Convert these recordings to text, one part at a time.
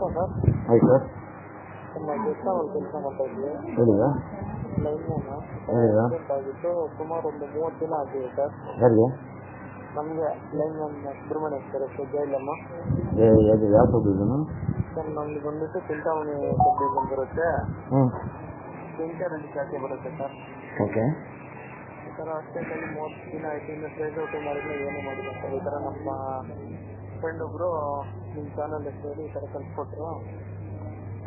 Sir ಆಯ್ತು sir. ನಮ್ಮ ಗೆಸ್ಟಾವಲ್ಲಿ ಕೆಲಸ ಮಾಡ್ತಾ ಹೇಳಿದ ಲೈನ್ ಆಗಿತ್ತು ಸುಮಾರು ಒಂದು ಮೂವತ್ತು ದಿನ ಆಗಿದೆ ಸರ್ ನಮಗೆ ಲೈನ್ ಸುಬ್ರಹ್ಮಣ್ಯ ಸರ್ ಜೈಲಮ್ಮ ಯಾವ ಸರ್ ನಮ್ಗೆ ಬಂದ್ಬಿಟ್ಟು ಚಿಂತಾಮಣಿ ಸಬ್ ಬರುತ್ತೆ ಚಿಂತಾಮಣಿ ಶಾಖೆ ಬರುತ್ತೆ ಸರ್ ಓಕೆ ಥರ ಅಷ್ಟೇನಲ್ಲಿ ಮೂವತ್ತು ದಿನ ಆಯ್ತು ಇನ್ನು ಟ್ರೇಸ್ ಔಟ್ ಮಾಡಿದ್ರೆ ಏನು ಮಾಡಿಲ್ಲ ಸರ್ ಈ ಥರ ನಮ್ಮ ಫ್ರೆಂಡ್ ಒಬ್ಬರು ಚಾನಲ್ ಹೇಳಿ ಈ ಥರ ಕಲ್ಸ್ಕೊಟ್ರು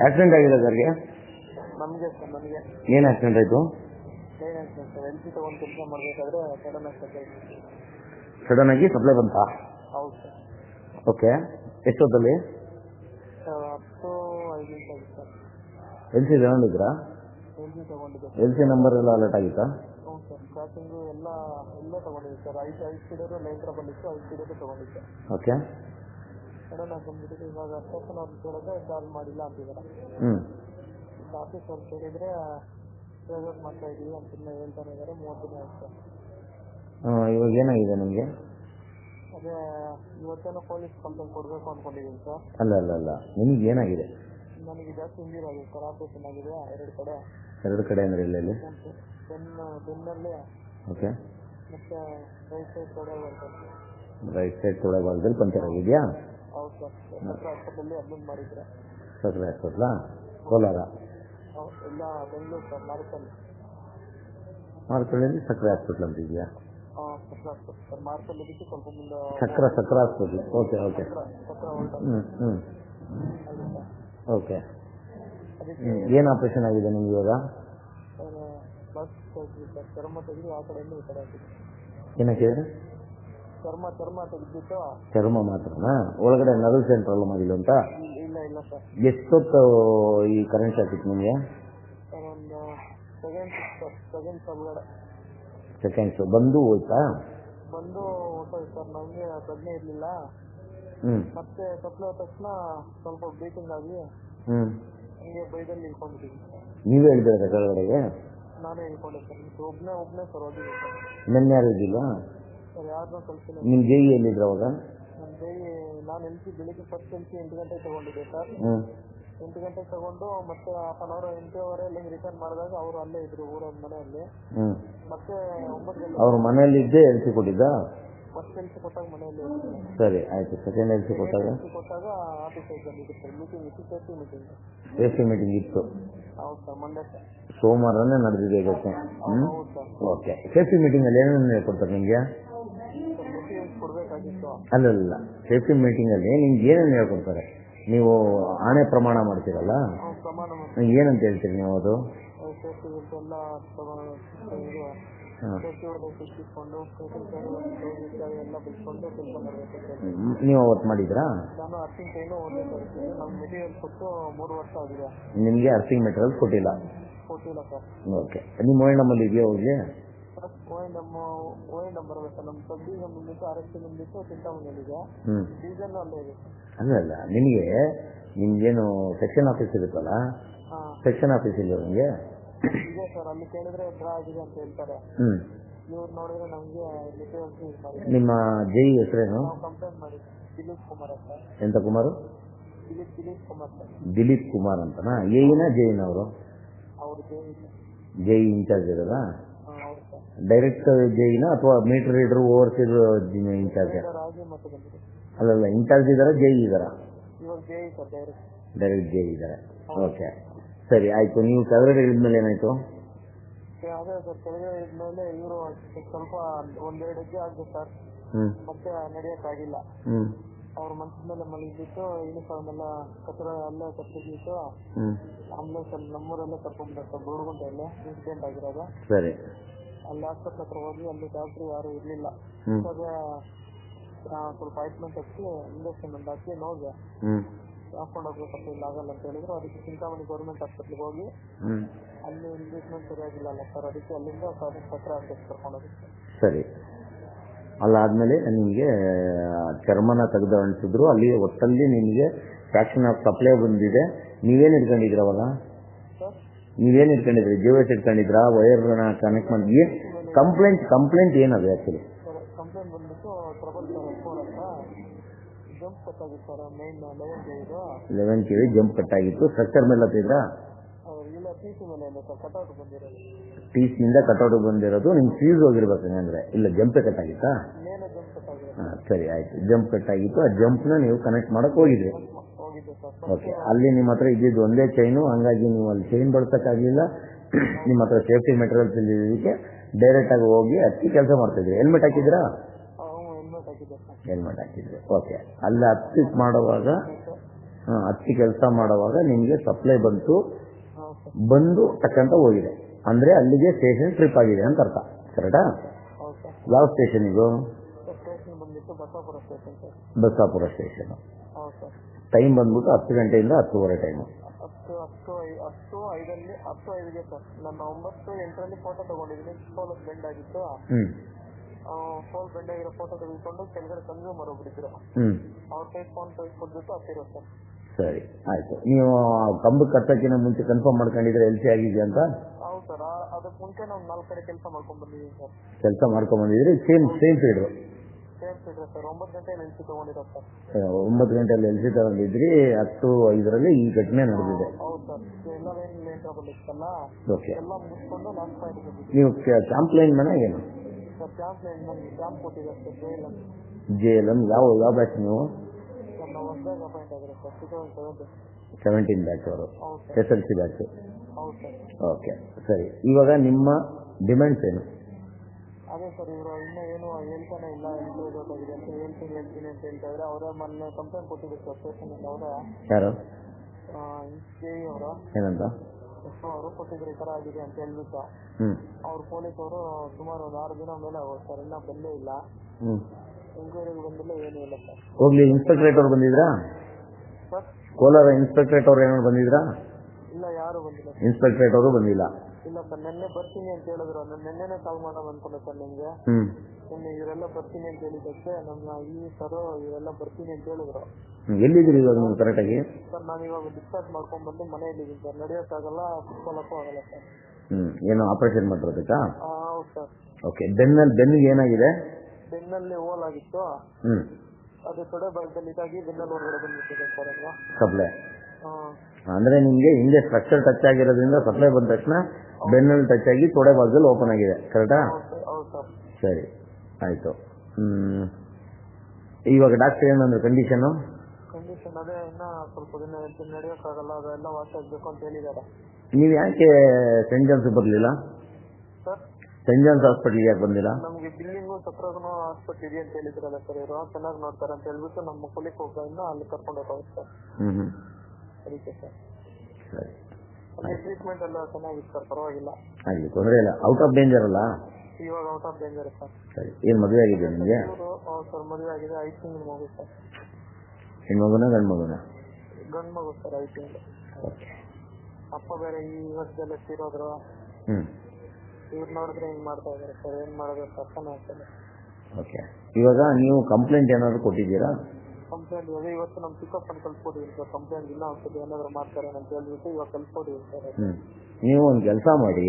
ಆಕ್ಸಿಡೆಂಟ್ ಆಗಿದೆ ಸರ್ಗೆ ನಮಗೆ ಸರ್ ನನಗೆ ಏನು ಆಕ್ಸಿಡೆಂಟ್ ಆಯಿತು? ಆಕ್ಸಿಡೆಂಟ್ ಸರ್ ಎಲ್ ಸಿ ತಗೊಂಡು ಕೆಲಸ ಮಾಡಬೇಕಾದ್ರೆ ಸಡನ್ ಆಗಿ ಸಡನ್ ಆಗಿ ಸಪ್ಲೈ ಬಂತಾ? ಹೌದು ಸರ್ ಓಕೆ ಎಷ್ಟೊತ್ತಲ್ಲಿ ಹತ್ತು ಐದು ನಿಮಿಷ ಸರ್ ಎಲ್ ಸಿ ತಗೊಂಡಿದ್ರಾ ಎಲ್ ಸಿ ತೊಗೊಂಡಿದ್ದೆ ಎಲ್ ಸಿ ನಂಬರ್ ಎಲ್ಲ ಅಲರ್ಟ್ ಆಗಿತ್ತಾ? ಹ್ಞೂ ಸರ್ ಸ್ಟಾರ್ಟಿಂಗು ಎಲ್ಲ ಎಲ್ಲ ತಗೊಂಡಿದ್ದೆ ಸರ್ ಐದು ಐದು ಸೀಡರು ಲೈನ್ ಟ್ರಬಲ್ ಇತ್ತು ಐದು ಸೀಡರು ತಗೊಂಡಿದ್ದೆ. ಓಕೆ ಸಡನ್ ಆಗಿ ಬಂದ್ಬಿಟ್ಟಿದೆ. ಇವಾಗ ಸ್ಟೇಷನ್ ಅವ್ರು ಕೇಳಿದ್ರೆ ಕಾಲ್ ಮಾಡಿಲ್ಲ ಅಂತಿದ್ದಾರೆ. ಹ್ಞೂ ಆಫೀಸ್ ಅವ್ರು ಕೇಳಿದ್ರೆ ಟ್ರೇಸ್ ಮಾಡ್ತಾ ಇದೀವಿ ಅಂತ ಇನ್ನ ಹೇಳ್ತಾನೆ ಇದ್ದಾರೆ. ಮೂವತ್ತು ದಿನ ಆಯ್ತು. ಇವಾಗ ಏನಾಗಿದೆ ನಿಮಗೆ? ಅದೇ ಇವತ್ತೇನೋ ಪೊಲೀಸ್ ಕಂಪ್ಲೇಂಟ್ ಕೊಡಬೇಕು ಅಂದ್ಕೊಂಡಿದ್ದೀನಿ ಸರ್ ಅಲ್ಲ ಅಲ್ಲ ಅಲ್ಲ. ನಿಮ್ಗೆ ಏನಾಗಿದೆ? ನನಗೆ ಜಾಸ್ತಿ ಇಂಜೂರ್ ಆಗಿದೆ ಸರ್ ಆಪರೇಷನ್ ಆಗಿದೆ ಎರಡು ಕಡೆ. ಎರಡು ಕಡೆ ಅಂದ್ರೆ ಎಲ್ಲೆಲ್ಲಿ? ಬೆನ್ನು ಬೆನ್ನಲ್ಲಿ. ಓಕೆ. ಮತ್ತೆ ರೈಟ್ ಸೈಡ್ ತೊಡೆ ಬರ್ತದೆ ರೈಟ್ ಸೈಡ್ ತೊಡೆ ಭಾಗದಲ್ಲಿ ಪಂಚರ್ ಆಗಿದೆಯಾ ಸಕ್ಕರೆ ಹಾಸ್ಪಿಟ್ಲಾ ಕೋಲಾರ? ಮಾರ್ಕಳ್ಳಿಯಲ್ಲಿ ಹಾಸ್ಪಿಟ್ಲ್ ಅಂತ ಇದೆಯಾ? ಹಾಂ Sakra hospital Sakra Sakra okay okay. Sakra Sakra ಹ್ಞೂ ಹ್ಞೂ ಓಕೆ. ಏನು ಆಪ್ರೇಷನ್ ಆಗಿದೆ ನಿಮ್ಗೆ ಇವಾಗ? ಏನಕ್ಕೆ ಚರ್ಮ ಚರ್ಮ ತೆಗೆದ್ಬಿಟ್ಟು. ಚರ್ಮ ಮಾತ್ರನಾ? ಒಳಗಡೆ ನರ್ವ್ ಸೆಂಟ್ರಲ್ ಮಾಡಿಲ್ಲ ಅಂತ? ಇಲ್ಲ ಇಲ್ಲ ಸರ್. ಎಷ್ಟೊತ್ತು ಈ ಕರೆಂಟ್ ಹಾಕಿತ್ತು ನಿಮಗೆ? ಸರ್ ಒಂದು ಸೆಕೆಂಡ್ಸ್ ಒಳಗಡೆ. ಸೆಕೆಂಡ್ಸ್ ಬಂದು ಹೋಯ್ತಾ? ಬಂದು ಹೊಟ್ಟೋಯ್ತು ಸರ್. ನನಗೆ ಪ್ರಜ್ಞೆ ಇರಲಿಲ್ಲ. ಮತ್ತೆ ಹೋದ ತಕ್ಷಣ ಸ್ವಲ್ಪ ಆಗಿ ಹಂಗೆ ಬೈದಲ್ಲಿ ನೀವೇ ಹೇಳಿದ್ರೆ ಕೆಳಗಡೆಗೆ? ನಾನೇ ಹೇಳ್ಕೊಂಡೆ ಸರ್. ಒಬ್ಬನೇ ಒಬ್ಬನೇ ಸರ್ ಹೋಗಿದ್ದೆ ಸರ್. ನೆನ್ನೆ ಯಾರು ಇದ್ದಿಲ್ಲ ಸರ್ ಜೆಇ ಎಲ್ಲಿದ್ರ ನಿಮ್ಮ ಜೈ ಎಲ್ಲಿದ್ರು ಅವಾಗ? ನಾನು ಎಲ್ ಸಿ ಬೆಳಿಗ್ಗೆ ಫಸ್ಟ್ ಎಲ್ ಸಿ ಎಂಟು ಗಂಟೆಗೆ ತೊಗೊಂಡಿದ್ದೆ ಸರ್. ಎಂಟು ಗಂಟೆಗೆ ತಗೊಂಡು ಮತ್ತೆ ಹಾಫ್ ಅನ್ ಅವರ್ ಎಂಟೂವರೆಯಲ್ಲಿ ರಿಟರ್ನ್ ಮಾಡಿದಾಗ ಅವರು ಅಲ್ಲೇ ಇದ್ರು ಊರ ಮನೆಯಲ್ಲಿ. ಮತ್ತೆ ಒಂಬತ್ತು ಗಂಟೆ ಅವ್ರ ಮನೆಯಲ್ಲಿದ್ದೇ ಎಲ್ಸಿ ಕೊಟ್ಟಿದ್ದ? ಫಸ್ಟ್ ಎಲ್ ಸಿ ಕೊಟ್ಟಾಗ ಮನೆಯಲ್ಲಿ ಸರಿ. ಆಯ್ತು ಸೆಕೆಂಡ್ ಎಲ್ಸಿ ಕೊಟ್ಟಾಗ? ಎಲ್ ಸಿ ಕೊಟ್ಟಾಗ ಆಫೀಸಿಗೆ ಬಂದಿದ್ದೆ ಸರ್. ಮೀಟಿಂಗ್ ಇತ್ತು ಸೇಫ್ಟಿ ಮೀಟಿಂಗ್ ಸೇಫ್ಟಿ ಮೀಟಿಂಗ್ ಇತ್ತು. ಹೌದು ಸರ್ ಸರ್. ಸೋಮವಾರನೇ ನಡೆದಿದೆ ಇವತ್ತು. ಓಕೆ ಸೇಫ್ಟಿ ಮೀಟಿಂಗಲ್ಲಿ ಏನೇನು ಹೇಳ್ಕೊಡ್ತಾರೆ ನಿಮಗೆ? ಅಲ್ಲಲ್ಲ ಸೇಫ್ಟಿ ಮೀಟಿಂಗ್ ಅಲ್ಲಿ ನಿಮ್ಗೆ ಏನೇನು ಹೇಳ್ಕೊಡ್ತಾರೆ? ನೀವು ಆಣೆ ಪ್ರಮಾಣ ಮಾಡ್ತೀರಲ್ಲ? ಏನಂತ ಹೇಳ್ತೀರಿ ನೀವು ಅದು? ನೀವು ಅವತ್ತು ಮಾಡಿದ್ರಾ? ನಿಮ್ಗೆ ಅರ್ಸಿಂಗ್ ಮೆಟೀರಿಯಲ್ ಕೊಟ್ಟಿಲ್ಲ? ಓಕೆ. ನಿಮ್ಮ ಮೊಬೈಲ್ ನಂಬರ್ ಇದೆಯಾ ಹೋಗ್ಲಿ sir M O N M sir ನಮ್ಮ ಸಬ್ಬಿ ಬಂದ್ಬಿಟ್ಟು ಅರಸಿ ಬಂದ್ಬಿಟ್ಟು ಚಿಂತಾಮಣಿಯಲ್ಲಿದೆ ಹ್ಞೂ ಡೀಸೆಲ್ ಅಲ್ಲೇ ಇದೆ. ಅಲ್ಲ ಅಲ್ಲ. ನಿಮಗೆ ನಿಮ್ಗೇನು ಸೆಕ್ಷನ್ ಆಫೀಸ್ ಇರುತ್ತಲ್ಲ? ಸೆಕ್ಷನ್ ಆಫೀಸ್ ಇಲ್ಲ ನಿಮಗೆ? ಇದೆ ಸರ್ ಅಲ್ಲಿ ಕೇಳಿದ್ರೆ ಡ್ರಾ ಆಗಿದೆ ಅಂತ ಹೇಳ್ತಾರೆ. ಹ್ಮ್. ಇವ್ರು ನೋಡಿದ್ರೆ ನಮಗೆ ನಿಮ್ಮ ಜೈ ಹೆಸರೇನು? ಕಂಪ್ಲೇಂಟ್ ಮಾಡಿ ದಿಲೀಪ್ ಕುಮಾರ್ ಅಂತ. ಎಂತ ಕುಮಾರು? ದಿಲೀಪ್ ದಿಲೀಪ್ ಕುಮಾರ್ ಸರ್. ದಿಲೀಪ್ ಕುಮಾರ್ ಅಂತನಾ? ಏನ ಜೈನ್ ಅವರು ಅವ್ರು ಜೈನ್ ಜೈ ಇನ್ಚಾರ್ಜ್ ಇರೋದಾ? ಡೈರೆಕ್ಟ್ ಜೈನ ಅಥವಾ ಮೀಟರ್ ರೀಡರ್ ಓವರ್ಸೀರ್ ಇನ್ಚಾರ್ಜ್? ಅಲ್ಲಲ್ಲ ಇನ್ಚಾರ್ಜ್ ಇದಾರೆ ಜೈ ಇದಾರ ಡೈರೆಕ್ಟ್. ಜೈ ಇದಾರೆ ಓಕೆ. ಸರಿ ಆಯ್ತು. ನೀವು ಕೆಳಗಡೆ ಇಳಿದ್ಮೇಲೆ ಏನಾಯ್ತು? ಅದೇ ಸರ್ ಕೆಳಗಡೆ ಇದ್ಮೇಲೆ ಇವರು ಸ್ವಲ್ಪ ಒಂದೆರಡು ಹೆಜ್ಜೆ ಆಗಿದೆ ಸರ್. ಮತ್ತೆ ನಡೆಯಕ್ಕಾಗಿಲ್ಲ. ಅವ್ರ ಮನ್ಸಿನ ಮೇಲೆ ಮಲಗಿಬಿಟ್ಟು ಯೂನಿಫಾರ್ಮ್ ಕಚರ ಎಲ್ಲ ಕಟ್ಟಿಬಿಟ್ಟು ಆಂಬುಲೆನ್ಸ್ ಅಲ್ಲಿ ನಮ್ಮೂರಲ್ಲೇ ಕರ್ಕೊಂಡ್ಬಿಟ್ಟ ಸರ್ ಎಲ್ಲ ಇನ್ಸಿಡೆಂಟ್ ಆಗಿರೋದು. ಸರಿ. ಅಲ್ಲಿ ಆಸ್ಪತ್ರೆ ಹತ್ರ ಹೋಗಿ ಅಲ್ಲಿ ಡಾಕ್ಟರ್ ಯಾರು ಇರ್ಲಿಲ್ಲ. ಇವಾಗ ಸ್ವಲ್ಪ ಆಯಿಂಟ್ಮೆಂಟ್ ಹಚ್ಚಿ ಇಂಜೆಕ್ಷನ್ ಒಂದು ಹಾಕಿ ನೋಡಿದೆ ಹ್ಮ್. ಹಾಕೊಂಡು ಹೋಗ್ಬೇಕಂತ ಇಲ್ಲ ಆಗಲ್ಲ ಅಂತ ಹೇಳಿದ್ರು. ಅದಕ್ಕೆ ಚಿಂತಾಮಣಿ ಗೌರ್ಮೆಂಟ್ ಹಾಸ್ಪಿಟ್ಲಿಗೆ ಹೋಗಿ ಹ್ಮ್. ಅಲ್ಲಿ ಟ್ರೀಟ್ಮೆಂಟ್ ಸರಿಯಾಗಿಲ್ಲ ಸರ್ ಅದಕ್ಕೆ ಅಲ್ಲಿಂದ ಪತ್ರ ಹಾಸ್ಪಿಟ್ಲ್ ಕರ್ಕೊಂಡು ಹೋಗಿ ಸರಿ. ಅಲ್ಲಾದ್ಮೇಲೆ ನಿಮ್ಗೆ ಚರ್ಮನ ತೆಗೆದು ಅಂಟಿಸಿದ್ರು. ಅಲ್ಲಿ ಒಟ್ಟಲ್ಲಿ ನಿಮಗೆ ಫ್ಯಾಕ್ಷನ್ ಆಫ್ ಸಪ್ಲೈ ಬಂದಿದೆ. ನೀವೇನು ಇಟ್ಕೊಂಡಿದ್ರಿ ಅವಾಗ ಸರ್ ನೀವೇನು ಇಟ್ಕೊಂಡಿದ್ರಿ? ಜೀವ ಇಟ್ಕೊಂಡಿದ್ರ? ವೈರ್ನ ಕನೆಕ್ಟ್ ಮಾಡಿ ಏನು ಕಂಪ್ಲೇಂಟ್ ಕಂಪ್ಲೇಂಟ್ ಏನದು actually jump eleven K jump cut ಆಗಿತ್ತು ಸ್ಟ್ರಕ್ಚರ್ ಮೇಲೆ ಹತ್ತಿದ್ರ? ಅದು ಇಲ್ಲ ಟಿ ಮೇಲೆ ಇಲ್ಲ ಸರ್ ಕಟ್ಔಟ್ ಬಂದಿರೋದು. ಟಿ ಸಿಯಿಂದ ಕಟೌಟ್ ಬಂದಿರೋದು. ನಿಮ್ಗೆ ಫೀಸ್ ಹೋಗಿರ್ಬೇಕು ಅಂದ್ರೆ. ಇಲ್ಲ ಜಂಪ್ ಕಟ್ ಆಗಿತ್ತಾ ಜಂಪ್ ಸರಿ ಆಯ್ತು. ಜಂಪ್ ಕಟ್ ಆಗಿತ್ತು ಆ ಜಂಪ್ನ ನೀವು ಕನೆಕ್ಟ್ ಮಾಡಕ್ ಹೋಗಿದ್ರಿ. ಓಕೆ ಅಲ್ಲಿ ನಿಮ್ಮ ಹತ್ರ ಇದ್ದಿದ್ದು ಒಂದೇ ಚೈನು ಹಂಗಾಗಿ ನೀವು ಅಲ್ಲಿ ಚೈನ್ ಬಳಸಕ್ಕಾಗಲಿಲ್ಲ ನಿಮ್ಮ ಹತ್ರ ಸೇಫ್ಟಿ ಮೆಟೀರಿಯಲ್ಸ್ ಇಲ್ಲಿದ್ದಕ್ಕೆ ಡೈರೆಕ್ಟ್ ಆಗಿ ಹೋಗಿ ಹತ್ತಿ ಕೆಲಸ ಮಾಡ್ತಿದ್ರಿ ಹೆಲ್ಮೆಟ್ ಹಾಕಿದ್ರಾ? ಹೆಲ್ಮೆಟ್ ಹಾಕಿದ್ರಿ. ಓಕೆ ಅಲ್ಲಿ ಹತ್ತಿ ಮಾಡುವಾಗ ಹತ್ತಿ ಕೆಲಸ ಮಾಡುವಾಗ ನಿಮಗೆ ಸಪ್ಲೈ ಬಂತು. ಬಂದು ತಕ್ಕಂತ ಹೋಗಿದೆ. ಅಂದ್ರೆ ಅಲ್ಲಿಗೆ ಸ್ಟೇಷನ್ ಟ್ರಿಪ್ ಆಗಿದೆ ಅಂತ ಅರ್ಥ. ಕರೆಕ್ಟಾ ಯಾವ ಸ್ಟೇಷನ್ ಇದು? ಬಸಾಪುರ ಸ್ಟೇಷನ್ ಟೈಮ್ ಬಂದ್ಬಿಟ್ಟು ಹತ್ತು ಗಂಟೆಯಿಂದ ಹತ್ತುವರೆ ಟೈಮ್. ಹತ್ತು ಹತ್ತು ಹತ್ತು ಐದಲ್ಲಿ ಹತ್ತು ಐದಿಗೆ ಸರ್. ನನ್ನ ಒಂಬತ್ತು ಎಂಟರಲ್ಲಿ ಫೋಟೋ ತಗೊಂಡಿದ್ದೀನಿ. ಫೋಲ್ ಬೆಂಡ್ ಆಗಿತ್ತು. ಹ್ಞೂ ಫೋಲ್ ಬೆಂಡ್ ಆಗಿರೋ ಫೋಟೋ ತೆಗೆದುಕೊಂಡು ಕೆಳಗಡೆ ಕನ್ಸ್ಯೂಮರ್ ಒಬ್ಬರಿದ್ರು ಹ್ಞೂ ಅವ್ರ ಕೈ ಫೋನ್ ಕೊಟ್ಬಿಟ್ಟು ಹತ್ತಿರೋ ಸರ್. ಸರಿ ಆಯ್ತು. ನೀವು ಕಂಬಕ್ಕೆ ಕಟ್ಟಕ್ಕಿಂತ ಮುಂಚೆ ಕನ್ಫರ್ಮ್ ಮಾಡ್ಕೊಂಡಿದ್ರೆ ಎಲ್ಸಿ ಆಗಿದೆಯಾ ಆಗಿದೆ ಅಂತ? ಹೌದು ಸರ್. ಅದಕ್ಕೆ ಮುಂಚೆ ನಾವು ನಾಲ್ಕು ಕಡೆ ಕೆಲಸ ಮಾಡ್ಕೊಂಡು ಬಂದಿದ್ದೀವಿ ಸರ್. ಕೆಲಸ ಮಾಡ್ಕೊಂಬಂದಿದ್ರಿ ಸೇಮ್ ಸೇಮ್ ಫೀಡ್ರು ಸರ್. ಒಂಬತ್ತು ಗಂಟೆ ನಿಲ್ಸಿ ತಗೊಂಡಿರೋ ಸರ್. ಒಂಬತ್ತು ಗಂಟೆಯಲ್ಲಿ ಎಲ್ ಸಿ ತಗೊಂಡಿದ್ರಿ ಹತ್ತು ಐದರಲ್ಲಿ ಈ ಘಟನೆ ನಡೆದಿದೆ. ಹೌದು ಸರ್. ಎಲ್ಲ ಓಕೆ. ಎಲ್ಲ ಮುಗಿಸ್ಕೊಂಡು ಪಾಯಿಂಟ್ ನೀವು ಕ್ಯಾಂಪ್ಲೈನ್ ಮನೆ ಏನು? ಸರ್ ಕ್ಯಾಂಪ್ಲೈನ್ ನಮ್ಗೆ ಕ್ಯಾಂಪ್ ಕೊಟ್ಟಿದ್ದಾರೆ ಸರ್ ಜೈಲ್ ಯಾವ ಯಾವ ಬ್ಯಾಚ್ ನೀವು? ಸರ್ ನಾವು ಹೊಸದಾಗಿ ಅಪಾಯಿಂಟ್ ಆಗಿರೋ sir two thousand seventeen seventeen batch ಅವರು. ಎಸ್ ಎಲ್ ಸಿ ಬ್ಯಾಚ್ ಹೌದು ಸರ್. ಓಕೆ. ಸರಿ. ಇವಾಗ ನಿಮ್ಮ ಡಿಮ್ಯಾಂಡ್ಸ್ ಏನು? ಅದೇ ಸರ್ ಇವರು ಇನ್ನೂ ಏನು ಹೇಳ್ತಾನೆ ಇಲ್ಲ ಬೇಕಾಗಿದೆ ಅಂತ ಹೇಳ್ತೀನಿ ಹೇಳ್ತೀನಿ ಅಂತ ಹೇಳ್ತಾ ಇದ್ರೆ ಅವರೇ ಮೊನ್ನೆ ಕಂಪ್ಲೇಂಟ್ ಕೊಟ್ಟಿದ್ರು ಸರ್ ಇಂದ ಅವರೇ. ಯಾರು? ಕೆ ಇ ಅವರು. ಏನಂತ? ಅವರು ಕೊಟ್ಟಿದ್ರು ಈ ತರ ಆಗಿದೆ ಅಂತ ಹೇಳ್ಬಿಟ್ಟು. ಹ್ಮ್. ಅವ್ರು ಪೊಲೀಸವರು ಸುಮಾರು ಒಂದು ಆರು ದಿನ ಮೇಲೆ ಆಗೋದು ಸರ್ ಇನ್ನೂ ಬಂದೇ ಇಲ್ಲ. ಎಂಕ್ವೈರಿಗೆ ಬಂದಿಲ್ಲ ಏನೂ ಇಲ್ಲ ಸರ್. ಹೋಗ್ಲಿ ಇನ್ಸ್ಪೆಕ್ಟ್ರೇಟ್ ಅವ್ರು ಬಂದಿದ್ರಾ? ಸರ್? ಕೋಲಾರ ಇನ್ಸ್ಪೆಕ್ಟ್ರೇಟ್ ಅವ್ರು ಏನಾದ್ರು ಬಂದಿದ್ರಾ? ಇಲ್ಲ ಯಾರು ಬಂದಿಲ್ಲ ಇನ್ಸ್ಪೆಕ್ಟ್ರೇಟ್ ಅವರು ಬಂದಿಲ್ಲ. ಇಲ್ಲ ಸರ್ ನಿನ್ನೆ ಬರ್ತೀನಿ ಅಂತ ಹೇಳಿದ್ರು. ನಾನು ನಿನ್ನೆನೆ ಕಾಲ್ ಮಾಡೋಣ ಅನ್ಕೊಂಡೆ ಸರ್ ನಿಮ್ಗೆ. ಹ್ಞೂ ನಿನ್ನೆ ಇವರೆಲ್ಲ ಬರ್ತೀನಿ ಅಂತ ಹೇಳಿದಕ್ಕೆ ನಮ್ಮ ಈ ಸರ್ ಇವರೆಲ್ಲ ಬರ್ತೀನಿ ಅಂತ ಹೇಳಿದ್ರು. ಎಲ್ಲಿದ್ರಿ ಎಲ್ಲಿದ್ದೀರಿ ಇವಾಗ ನೀವು ಕರೆಕ್ಟಾಗಿ ಸರ್ ನಾನು ಇವಾಗ ಡಿಸ್ಚಾರ್ಜ್ ಮಾಡ್ಕೊಂಡು ಬಂದು ಮನೆಯಲ್ಲಿದ್ದೀನಿ ಸರ್. ನಡೆಯೋಕ್ಕಾಗಲ್ಲ ಕುತ್ಕೊಳ್ಳೋಕ್ಕೂ ಆಗಲ್ಲ ಸರ್. ಹ್ಞೂ ಏನು ಆಪರೇಷನ್ ಮಾಡಿರೋದಕ್ಕಾ ಆ, ಹೌದು ಸರ್. ಓಕೆ ಬೆನ್ನಲ್ಲಿ ಬೆನ್ನಿಗೆ ಏನಾಗಿದೆ? ಬೆನ್ನಲ್ಲಿ ಹೋಲ್ ಆಗಿತ್ತು. ಹ್ಞೂ ಅದು ತೊಡೆ ಭಾಗದಲ್ಲಿ ಇದಾಗಿ ಬೆನ್ನಲ್ಲಿ ಹೊರಗಡೆ ಬಂದ್ಬಿಟ್ಟಿದೆ ಸರ್ ಅಲ್ವಾ ಸಪ್ಲೈ. ಹಾಂ. ಅಂದ್ರೆ ನಿಮಗೆ ಹಿಂದೆ ಸ್ಟ್ರಕ್ಚರ್ ಟಚ್ ಆಗಿರೋದ್ರಿಂದ ಸಪ್ಲೈ ಬಂದ ತಕ್ಷಣ ಬೆನ್ನಲ್ಲಿ ಟಚ್ ಆಗಿ ತೊಡೆ ಭಾಗದಲ್ಲಿ ಓಪನ್ ಆಗಿದೆ. ಕರೆಕ್ಟಾ ಹೌದು ಸರ್. ಸರಿ ಆಯ್ತು. ಹ್ಞೂ ಇವಾಗ ಡಾಕ್ಟರ್ ಏನಂದ್ರೆ ಕಂಡೀಷನು ಕಂಡೀಷನ್ ಅದೇ ಇನ್ನ ಸ್ವಲ್ಪ ದಿನ ನಡೆಯೋಕ್ಕಾಗಲ್ಲ ಅದೆಲ್ಲ ವಾಶ್ ಆಗಬೇಕು ಅಂತ ಹೇಳಿದ್ದಾರೆ. ನೀವು ಯಾಕೆ ಸೆಂಟ್ ಜಾನ್ಸ್ ಬರ್ಲಿಲ್ಲ? ಸರ್? ಸೆಂಟ್ ಜಾನ್ಸ್ ಹಾಸ್ಪಿಟಲ್ ಯಾಕೆ ಬಂದಿಲ್ಲ? ನಮಗೆ ಬಿಲ್ಲಿಂಗು ಸಪ್ರಗನು ಹಾಸ್ಪಿಟಲ್ ಇದೆ ಅಂತ ಹೇಳಿದ್ರಲ್ಲ ಸರ್ ಇವರು ಚೆನ್ನಾಗಿ ನೋಡ್ತಾರೆ ಅಂತ ಹೇಳ್ಬಿಟ್ಟು ನಮ್ಮ ಕೊಲಿಕ್ ಒಬ್ಬರಿಂದ ಅಲ್ಲಿ ಕರ್ಕೊಂಡು ಹೋಗೋದು ಸರ್. ಹ್ಞೂ ಹ್ಞೂ ಅದಕ್ಕೆ ಸರ್. ಸರಿ. ಟ್ರೀಟ್ಮೆಂಟ್ ಎಲ್ಲ ಚೆನ್ನಾಗಿತ್ತು ಸರ್ ಪರವಾಗಿಲ್ಲ. ಆಗಲಿ ತೊಂದರೆ ಇಲ್ಲ. ಔಟ್ ಆಫ್ ಡೇಂಜರ್ ಅಲ್ಲ? ಇವಾಗ ಔಟ್ ಆಫ್ ಡೇಂಜರ್ ಸರ್. ಸರಿ. ಏನು ಮದುವೆ ಆಗಿದೆ ನಿಮಗೆ? ಸರ್ ಮದುವೆ ಆಗಿದೆ. ಐದು ತಿಂಗಳು ಮಗು ಸರ್. ಹೆಣ್ಮಗುನ ಗಂಡು ಮಗುನ ಗಂಡು ಮಗು ಸರ್ ಐದು ತಿಂಗಳು. ಅಪ್ಪ ಬೇರೆ ಈ ವರ್ಷದಲ್ಲೇ ತೀರೋದ್ರು. ಇವ್ರು ನೋಡಿದ್ರೆ ಹಿಂಗ್ ಮಾಡ್ತಾ ಇದಾರೆ ಸರ್. ಏನ್ ಮಾಡೋದು ಅರ್ಥನೇ ಆಗ್ತದೆ ಓಕೆ. ಇವಾಗ ನೀವು ಕಂಪ್ಲೇಂಟ್ ಏನಾದ್ರು ಕೊಟ್ಟಿದ್ದೀರಾ? ಕಂಪ್ಲೇಂಟ್ ಇದೆ. ಇವತ್ತು ನಮ್ ಪಿಕಪ್ ಅನ್ನು ಕಳ್ಸ್ಕೊಟ್ಟಿದ್ದೀನಿ ಸರ್ ಕಂಪ್ಲೇಂಟ್ ಇಲ್ಲ ಅನ್ಸುತ್ತೆ ಏನಾದ್ರು ಮಾಡ್ತಾರೆ ಅಂತ ಹೇಳ್ಬಿಟ್ಟು ಇವಾಗ ಸರ್ ಹ್ಞೂ ನೀವು ಒಂದು ಕೆಲಸ ಮಾಡಿ.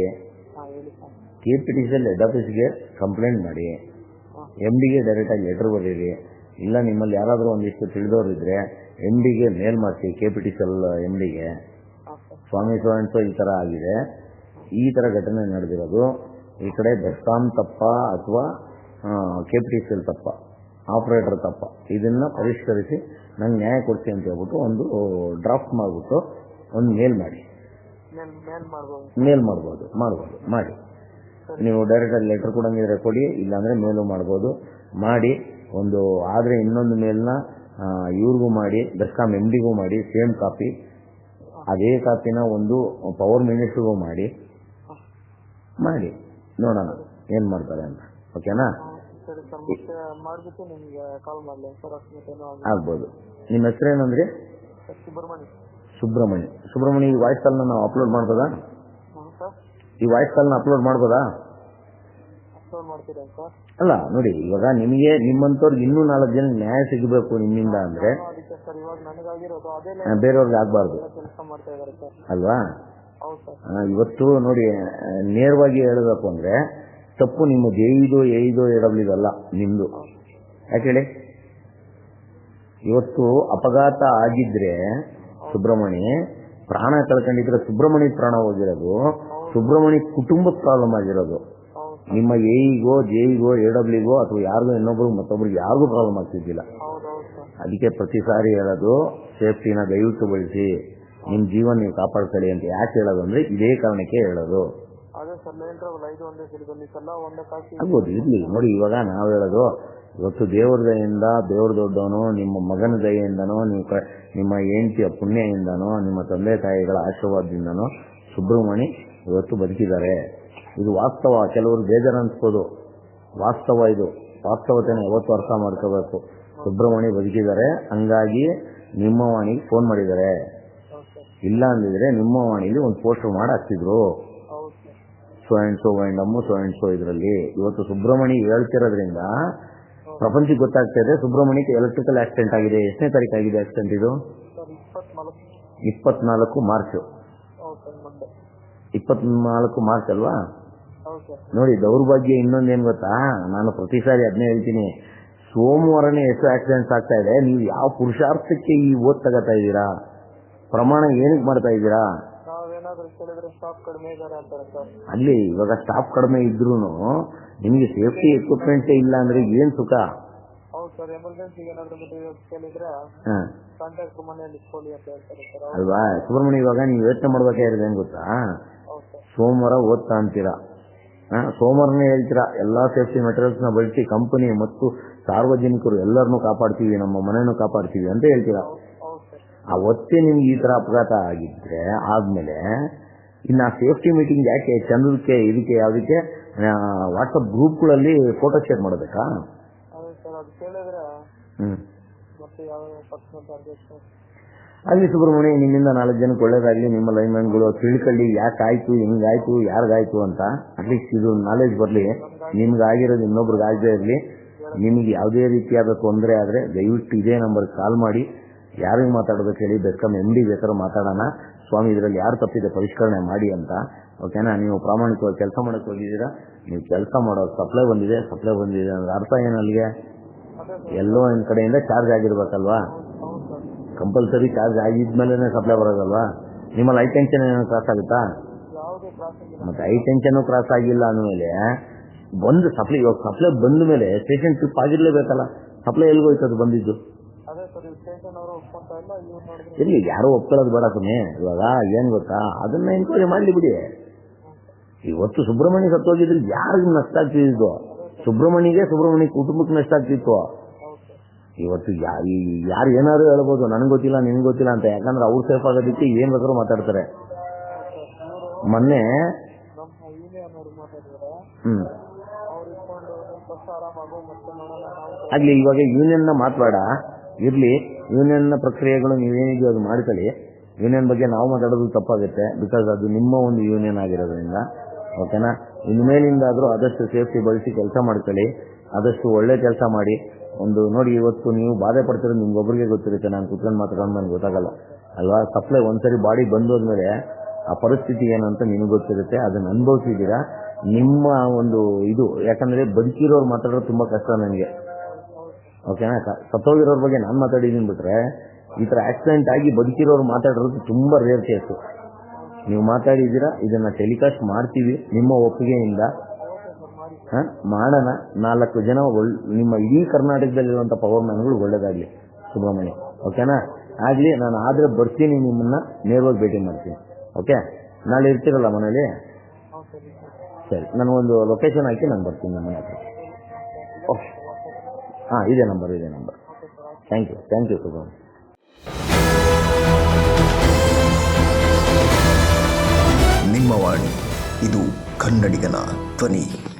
ಹಾಂ ಹೇಳಿ sir. K P T C head ಆಫೀಸ್ಗೆ ಕಂಪ್ಲೇಂಟ್ ಮಾಡಿ ಎಂ ಡಿಗೆ ಡೈರೆಕ್ಟಾಗಿ ಲೆಟರ್ ಬರೀರಿ. ಇಲ್ಲ ನಿಮ್ಮಲ್ಲಿ ಯಾರಾದರೂ ಒಂದಿಷ್ಟು ತಿಳಿದವ್ರು ಎಂ ಎಂ ಡಿಗೆ ಮೇಲ್ ಮಾಡಿಸಿ K P T C L M ಡಿಗೆ ಸ್ವಾಮಿ ಸರ್. ಸ್ವಾಮಿ ಈ ಥರ ಆಗಿದೆ. ಈ ಥರ ಘಟನೆ ನಡೆದಿರೋದು ಈ ಕಡೆ ಬೆಸ್ಕಾಂ ತಪ್ಪ ಅಥವಾ K P T C L ತಪ್ಪ. ಆಪ್ರೇಟರ್ ತಪ್ಪ. ಇದನ್ನು ಪರಿಷ್ಕರಿಸಿ ನಂಗೆ ನ್ಯಾಯ ಕೊಡಿಸಿ ಅಂತ ಹೇಳ್ಬಿಟ್ಟು ಒಂದು ಡ್ರಾಫ್ಟ್ ಮಾಡಿಬಿಟ್ಟು ಒಂದು ಮೇಲ್ ಮಾಡಿ. ಮೇಲ್ ಮಾಡ್ಬೋದು. ಮಾಡ್ಬೋದು ಮಾಡಿ. ನೀವು ಡೈರೆಕ್ಟಾಗಿ ಲೆಟರ್ ಕೊಡಂಗಿದ್ರೆ ಕೊಡಿ ಇಲ್ಲಾಂದರೆ ಮೇಲೂ ಮಾಡ್ಬೋದು. ಮಾಡಿ ಒಂದು ಆದರೆ ಇನ್ನೊಂದು ಮೇಲ್ನ ಇವ್ರಿಗೂ ಮಾಡಿ ಬೆಸ್ಕಾಂ ಎಂ ಡಿಗೂ ಮಾಡಿ ಸೇಮ್ ಕಾಪಿ ಅದೇ ಕಾಪಿನ ಒಂದು ಪವರ್ ಮಿನಿಸ್ಟ್ರಿಗೂ ಮಾಡಿ. ಮಾಡಿ. ನೋಡೋಣ ಏನು ಮಾಡ್ತಾರೆ ಅಂತ. ಓಕೆನಾ ಸರಿ ಸರ್ ಮತ್ತೆ ಮಾಡ್ಬಿಟ್ಟು ನಿಮ್ಗೆ ಕಾಲ್ ಮಾಡಲಿ? ಸರ್ ಆಗ್ಬೋದು. ನಿಮ್ಮ ಹೆಸರೇನಂದ್ರಿ ಏನಂದ್ರೆ ಸುಬ್ರಹ್ಮಣ್ಯ. ಸುಬ್ರಹ್ಮಣ್ಯ. ಸುಬ್ರಹ್ಮಣ್ಯ ಈ ವಾಯ್ಸ್ ಕಾಲ್ನ ನಾವು ಅಪ್ಲೋಡ್ ಮಾಡ್ಬೋದಾ? ಈ ವಾಯ್ಸ್ ಕಾಲ್ನ ಅಪ್ಲೋಡ್ ಮಾಡ್ಬೋದಾ? ಅಲ್ಲ ನೋಡಿ ಇವಾಗ ನಿಮಗೆ ನಿಮ್ಮಂತವ್ರಿಗೆ ಇನ್ನೂ ನಾಲ್ಕು ಜನ ನ್ಯಾಯ ಸಿಗಬೇಕು ನಿಮ್ಮಿಂದ ಅಂದ್ರೆ. ಬೇರೆಯವ್ರಿಗೆ ಆಗಬಾರ್ದು. ಅಲ್ವಾ? ಇವತ್ತು ನೋಡಿ ನೇರವಾಗಿ ಹೇಳಬೇಕು ಅಂದರೆ ತಪ್ಪು ನಿಮ್ಮ ಜೇಯಿದೋ ಏಯ್ದೋ ನಿಮ್ಮದು ಯಾಕೆ ಹೇಳಿ? ಇವತ್ತು ಅಪಘಾತ ಆಗಿದ್ರೆ ಸುಬ್ರಹ್ಮಣಿ ಪ್ರಾಣ ಕಳ್ಕೊಂಡಿದ್ರೆ ಸುಬ್ರಹ್ಮಣಿ ಪ್ರಾಣ ಹೋಗಿರೋದು, ಸುಬ್ರಹ್ಮಣಿ ಕುಟುಂಬ ಪ್ರಾಬ್ಲಮ್ ಆಗಿರೋದು. ನಿಮ್ಮ ಏಯಿಗೋ ಜೇಯಿಗೋ ಎಡಬ್ಲಿಗೋ ಅಥವಾ ಯಾರಿಗೋ ಇನ್ನೊಬ್ರು ಮತ್ತೊಬ್ರಿಗೆ ಯಾರಿಗೂ ಪ್ರಾಬ್ಲಮ್ ಆಗ್ತಿದ್ದಿಲ್ಲ. ಅದಕ್ಕೆ ಪ್ರತಿ ಸಾರಿ ಹೇಳೋದು, ಸೇಫ್ಟಿನ ದಯವಿಟ್ಟು ಬಳಸಿ, ನಿಮ್ಮ ಜೀವನ ನೀವು ಕಾಪಾಡ್ಕೊಳ್ಳಿ ಅಂತ ಯಾಕೆ ಹೇಳೋದು ಅಂದ್ರೆ ಇದೇ ಕಾರಣಕ್ಕೆ ಹೇಳೋದು. ಆಗ್ಬೋದು ಇರ್ಲಿ. ನೋಡಿ ಇವಾಗ ನಾವು ಹೇಳೋದು ಇವತ್ತು ದೇವ್ರ ದಯೆಯಿಂದ ದೇವ್ರ ದೊಡ್ಡವನು ನಿಮ್ಮ ಮಗನ ದಯೆಯಿಂದನೋ ನೀವು ನಿಮ್ಮ ಹೆಂಡತಿಯ ಪುಣ್ಯದಿಂದನೋ ನಿಮ್ಮ ತಂದೆ ತಾಯಿಗಳ ಆಶೀರ್ವಾದದಿಂದನೋ ಸುಬ್ರಹ್ಮಣಿ ಇವತ್ತು ಬದುಕಿದ್ದಾರೆ. ಇದು ವಾಸ್ತವ. ಕೆಲವರು ಬೇಜಾರು ಅನ್ಸ್ಬೋದು ವಾಸ್ತವ ಇದು. ವಾಸ್ತವತೆನ ಯಾವತ್ತು ಅರ್ಥ ಮಾಡ್ಕೋಬೇಕು. ಸುಬ್ರಹ್ಮಣಿ ಬದುಕಿದ್ದಾರೆ. ಹಂಗಾಗಿ ನಿಮ್ಮ ವಾಣಿಗೆ ಫೋನ್ ಮಾಡಿದ್ದಾರೆ. ಇಲ್ಲ ಅಂದಿದ್ರೆ ನಿಮ್ಮ ವಾಣಿಲಿ ಒಂದು ಪೋಸ್ಟರ್ ಮಾಡಿ ಹಾಕ್ತಿದ್ರು. So and so ವೈಂಡಮ್ಮು so so ಇದರಲ್ಲಿ. ಇವತ್ತು ಸುಬ್ರಹ್ಮಣಿ ಹೇಳ್ತಿರೋದ್ರಿಂದ ಪ್ರಪಂಚಕ್ಕೆ ಗೊತ್ತಾಗ್ತಾ ಇದೆ, ಸುಬ್ರಹ್ಮಣ್ಯಕ್ಕೆ ಎಲೆಕ್ಟ್ರಿಕಲ್ ಆಕ್ಸಿಡೆಂಟ್ ಆಗಿದೆ. ಎಷ್ಟನೇ ತಾರೀಕು ಆಗಿದೆ ಆಕ್ಸಿಡೆಂಟ್ ಇದು? ಇಪ್ಪತ್ನಾಲ್ಕು ಮಾರ್ಚ್. ಇಪ್ಪತ್ನಾಲ್ಕು ಮಾರ್ಚ್ ಅಲ್ವಾ? ನೋಡಿ, ದೌರ್ಭಾಗ್ಯ ಇನ್ನೊಂದೇನು ಗೊತ್ತಾ? ನಾನು ಪ್ರತಿ ಸಾರಿ ಅದನ್ನೇ ಹೇಳ್ತೀನಿ. ಸೋಮವಾರನೇ ಎಷ್ಟು ಆಕ್ಸಿಡೆಂಟ್ಸ್ ಆಗ್ತಾ ಇದೆ. ನೀವು ಯಾವ ಪುರುಷಾರ್ಥಕ್ಕೆ ಈ ಓದ್ ತಗೋತಾ ಇದ್ದೀರಾ? ಪ್ರಮಾಣ ಏನಕ್ಕೆ ಮಾಡ್ತಾ ಇದ್ದೀರಾ? ನಾವೇನಾದ್ರೂ ಕೇಳಿದ್ರೆ ಸ್ಟಾಪ್ ಕಡಿಮೆ ಇದ್ದಾರೆ ಅಂತಾರೆ ಸರ್ ಅಲ್ಲಿ ಇವಾಗ ಸ್ಟಾಪ್ ಕಡಿಮೆ ಇದ್ರು ನಿಮ್ಗೆ ಸೇಫ್ಟಿ ಎಕ್ವಿಪ್ಮೆಂಟ್ ಇಲ್ಲ ಅಂದ್ರೆ ಏನ್ ಸುಖ? ಹೌದು ಸರ್ ಎಮರ್ಜೆನ್ಸಿಗೆ ಏನಾದ್ರೂ ಮೆಟೀರಿಯಲ್ಸ್ ಕೇಳಿದ್ರೆ ಹ. ಕಾಂಟ್ಯಾಕ್ಟ್ ಮನೆಯಲ್ಲಿ ಇಟ್ಕೊಳ್ಳಿ ಅಂತ ಹೇಳ್ತಾರೆ ಸರ್ ಅಲ್ವಾ? ಸುಬ್ರಹ್ಮಣ್ಯ ಇವಾಗ ನೀವು ಯೋಚನೆ ಮಾಡ್ಬೇಕಾಗಿರೋದು ಹೆಂಗ್ ಗೊತ್ತಾ? ಸೋಮವಾರ ಓದ್ತಾ ಅಂತೀರಾ? ಸೋಮವಾರನೇ ಹೇಳ್ತೀರಾ? ಎಲ್ಲಾ ಸೇಫ್ಟಿ ಮೆಟೀರಿಯಲ್ಸ್ನ ಬಳಸಿ ಕಂಪನಿ ಮತ್ತು ಸಾರ್ವಜನಿಕರು ಎಲ್ಲರನ್ನೂ ಕಾಪಾಡ್ತೀವಿ ನಮ್ಮ ಮನೆಯನ್ನು ಕಾಪಾಡ್ತೀವಿ ಅಂತ ಹೇಳ್ತೀರಾ? ಹೊತ್ತೇ ನಿಮ್ಗೆ ಈ ತರ ಅಪಘಾತ ಆಗಿದ್ರೆ ಆದ್ಮೇಲೆ ಇನ್ನು ಸೇಫ್ಟಿ ಮೀಟಿಂಗ್ ಯಾಕೆ ಚಂದ್ರಕ್ಕೆ ಇದಕ್ಕೆ ಯಾವುದಕ್ಕೆ ವಾಟ್ಸಪ್ ಗ್ರೂಪ್ಗಳಲ್ಲಿ ಫೋಟೋ ಶೇರ್ ಮಾಡಬೇಕಾ ಅಲ್ಲಿ ಸುಬ್ರಹ್ಮಣ್ಯ ನಿಮ್ಮಿಂದ ನಾಲ್ಕು ಜನಕ್ಕೆ ಒಳ್ಳೇದಾಗ್ಲಿ ನಿಮ್ಮ ಲೈನ್ಮನ್ಗಳು ತಿಳ್ಕೊಳ್ಳಿ ಯಾಕಾಯ್ತು ಹೆಂಗಾಯ್ತು ಯಾರಿಗಾಯ್ತು ಅಂತ ಅಟ್ಲೀಸ್ಟ್ ಇದು ನಾಲೆಜ್ ಬರಲಿ. ನಿಮ್ಗೆ ಆಗಿರೋದು ಇನ್ನೊಬ್ರಿಗೆ ಆಗದೆ ಇರಲಿ. ನಿಮಗೆ ಯಾವುದೇ ರೀತಿಯಾದ ತೊಂದರೆ ಆದರೆ ದಯವಿಟ್ಟು ಇದೇ ನಂಬರ್ ಕಾಲ್ ಮಾಡಿ. ಯಾರಿಗೆ ಮಾತಾಡೋದಕ್ಕೆ ಹೇಳಿ ಬೆಸ್ಕಾಂ ಎಂ ಡಿ ಬೇಕಾದ್ರೂ ಮಾತಾಡೋಣ. ಸ್ವಾಮಿ, ಇದರಲ್ಲಿ ಯಾರು ತಪ್ಪಿದೆ ಪರಿಷ್ಕರಣೆ ಮಾಡಿ ಅಂತ. ಓಕೆನಾ ನೀವು ಪ್ರಾಮಾಣಿಕವಾಗಿ ಕೆಲಸ ಮಾಡಕ್ಕೆ ಹೋಗಿದ್ದೀರಾ? ನೀವು ಕೆಲಸ ಮಾಡೋ ಸಪ್ಲೈ ಬಂದಿದೆ ಸಪ್ಲೈ ಬಂದಿದೆ ಅಂದ್ರೆ ಅರ್ಥ ಏನು ಅಲ್ಲಿಗೆ? ಎಲ್ಲೋ ಒಂದು ಕಡೆಯಿಂದ ಚಾರ್ಜ್ ಆಗಿರ್ಬೇಕಲ್ವಾ? ಕಂಪಲ್ಸರಿ ಚಾರ್ಜ್ ಆಗಿದ್ಮೇಲೆ ಸಪ್ಲೈ ಬರೋದಲ್ವಾ? ನಿಮ್ಮಲ್ಲಿ ಐ ಟೆನ್ಷನ್ ಏನೋ ಕ್ರಾಸ್ ಆಗುತ್ತಾ? ಮತ್ತೆ ಐ ಟೆನ್ಷನ್ ಕ್ರಾಸ್ ಆಗಿಲ್ಲ ಅಂದಮೇಲೆ ಬಂದು ಸಪ್ಲೈ ಇವಾಗ ಸಪ್ಲೈ ಬಂದ ಮೇಲೆ ಸ್ಟೇಷನ್ ಟ್ರಿಪ್ ಆಗಿರ್ಲೇಬೇಕಲ್ಲ. ಸಪ್ಲೈ ಎಲ್ಲಿಗೋಯ್ತು ಅದು ಬಂದಿದ್ದು? ಇಲ್ಲ ಯಾರು ನೋಡಿದ್ರೆ ಇರ್ಲಿ ಯಾರೋ ಒಪ್ಕೊಳ್ಳೋದು ಬೇಡ ಸುಮ್ಮನೆ ಇವಾಗ ಏನ್ ಗೊತ್ತಾ? ಅದನ್ನ ಎನ್ಕ್ವೈರಿ ಮಾಡ್ಲಿ ಬಿಡಿ. ಇವತ್ತು ಸುಬ್ರಹ್ಮಣ್ಯ ಸತ್ತೋಗಿದ್ರೆ ಯಾರಿಗೂ ನಷ್ಟ ಆಗ್ತಿದ್ದು ಸುಬ್ರಹ್ಮಣ್ಯಗೆ ಸುಬ್ರಹ್ಮಣ್ಯ ಕುಟುಂಬಕ್ಕೆ ನಷ್ಟ ಆಗ್ತಿತ್ತು. ಇವತ್ತು ಯಾರು ಏನಾದ್ರು ಹೇಳ್ಬೋದು ನನ್ಗೆ ಗೊತ್ತಿಲ್ಲ ನಿನ್ಗೆ ಗೊತ್ತಿಲ್ಲ ಅಂತ. ಯಾಕಂದ್ರೆ ಅವ್ರು ಸೇಫ್ ಆಗೋದಿಕ್ಕೆ ಏನ್ ಬೇಕಾದ್ರೂ ಮಾತಾಡ್ತಾರೆ. ಮೊನ್ನೆ ಹ್ಮ್. ಆಗ್ಲಿ ಇವಾಗ ಯೂನಿಯನ್ನ ಮಾತಬೇಡ ಇರ್ಲಿ ಯೂನಿಯನ್ ಪ್ರಕ್ರಿಯೆಗಳು ನೀವೇನಿದೆಯೋ ಅದು ಮಾಡ್ಕೊಳ್ಳಿ. ಯೂನಿಯನ್ ಬಗ್ಗೆ ನಾವು ಮಾತಾಡೋದು ತಪ್ಪಾಗುತ್ತೆ ಬಿಕಾಸ್ ಅದು ನಿಮ್ಮ ಒಂದು ಯೂನಿಯನ್ ಆಗಿರೋದ್ರಿಂದ ಓಕೆನಾ ಇನ್ಮೇಲಿಂದಾದ್ರೂ ಆದಷ್ಟು ಸೇಫ್ಟಿ ಬಳಸಿ ಕೆಲಸ ಮಾಡ್ಕೊಳ್ಳಿ, ಆದಷ್ಟು ಒಳ್ಳೆ ಕೆಲಸ ಮಾಡಿ. ಒಂದು ನೋಡಿ, ಇವತ್ತು ನೀವು ಬಾಧೆ ಪಡ್ತಿರೋದು ನಿಮ್ಗೊಬ್ರಿಗೆ ಗೊತ್ತಿರುತ್ತೆ, ನಾನು ಕುತ್ಕೊಂಡು ಮಾತಾಡೋದು ನನಗೆ ಗೊತ್ತಾಗಲ್ಲ. ಅಲ್ವಾ? ಸಪ್ಲೈ ಒಂದ್ಸರಿ ಬಾಡಿ ಬಂದೋದ್ಮೇಲೆ ಆ ಪರಿಸ್ಥಿತಿ ಏನು ಅಂತ ನಿಮಗೆ ಗೊತ್ತಿರುತ್ತೆ, ಅದನ್ನ ಅನುಭವಿಸಿದ್ದೀರಾ? ನಿಮ್ಮ ಒಂದು ಇದು, ಯಾಕಂದ್ರೆ ಬದುಕಿರೋರು ಮಾತಾಡೋದು ತುಂಬಾ ಕಷ್ಟ ನನಗೆ. ಓಕೆನಾ ಸತ್ತೋಗಿರೋರ ಬಗ್ಗೆ ನಾನು ಮಾತಾಡಿದ್ದೀನಿ ಬಿಟ್ರೆ ಈ ತರ ಆಕ್ಸಿಡೆಂಟ್ ಆಗಿ ಬದುಕಿರೋರು ಮಾತಾಡಿರೋದು ತುಂಬಾ ರೇರ್ ಕೇಸ್ ನೀವು ಮಾತಾಡಿದ್ದೀರಾ ಇದನ್ನ ಟೆಲಿಕಾಸ್ಟ್ ಮಾಡ್ತೀವಿ ನಿಮ್ಮ ಒಪ್ಪಿಗೆಯಿಂದ. ಹ? ಮಾಡೋಣ. ನಾಲ್ಕು ಜನ ನಿಮ್ಮ ಇಡೀ ಕರ್ನಾಟಕದಲ್ಲಿರುವಂತ ಪವರ್ ಮ್ಯಾನ್ಗಳು ಒಳ್ಳೇದಾಗ್ಲಿ ಸುಬ್ರಹ್ಮಣ್ಯ. ಓಕೆನಾ? ಆಗ್ಲಿ ನಾನು ಆದ್ರೆ ಬರ್ತೀನಿ ನಿಮ್ಮನ್ನ ನೇರವಾಗಿ ಭೇಟಿ ಮಾಡ್ತೀನಿ. ಓಕೆ? ನಾಳೆ ಇರ್ತೀರಲ್ಲ ಮನೇಲಿ? ಸರಿ ಸರಿ. ನನಗೊಂದು ಲೊಕೇಶನ್ ಹಾಕಿ ನಾನು ಬರ್ತೀನಿ ನಮ್ಮ ಮನೆ ಹತ್ರ. ಓಕೆ. ಹಾಂ, ಇದೇ ನಂಬರ್ ಇದೇ number. Thank you thank you Subramanya ನಿಮ್ಮ ವಾಣಿ, ಇದು ಕನ್ನಡಿಗನ ಧ್ವನಿ.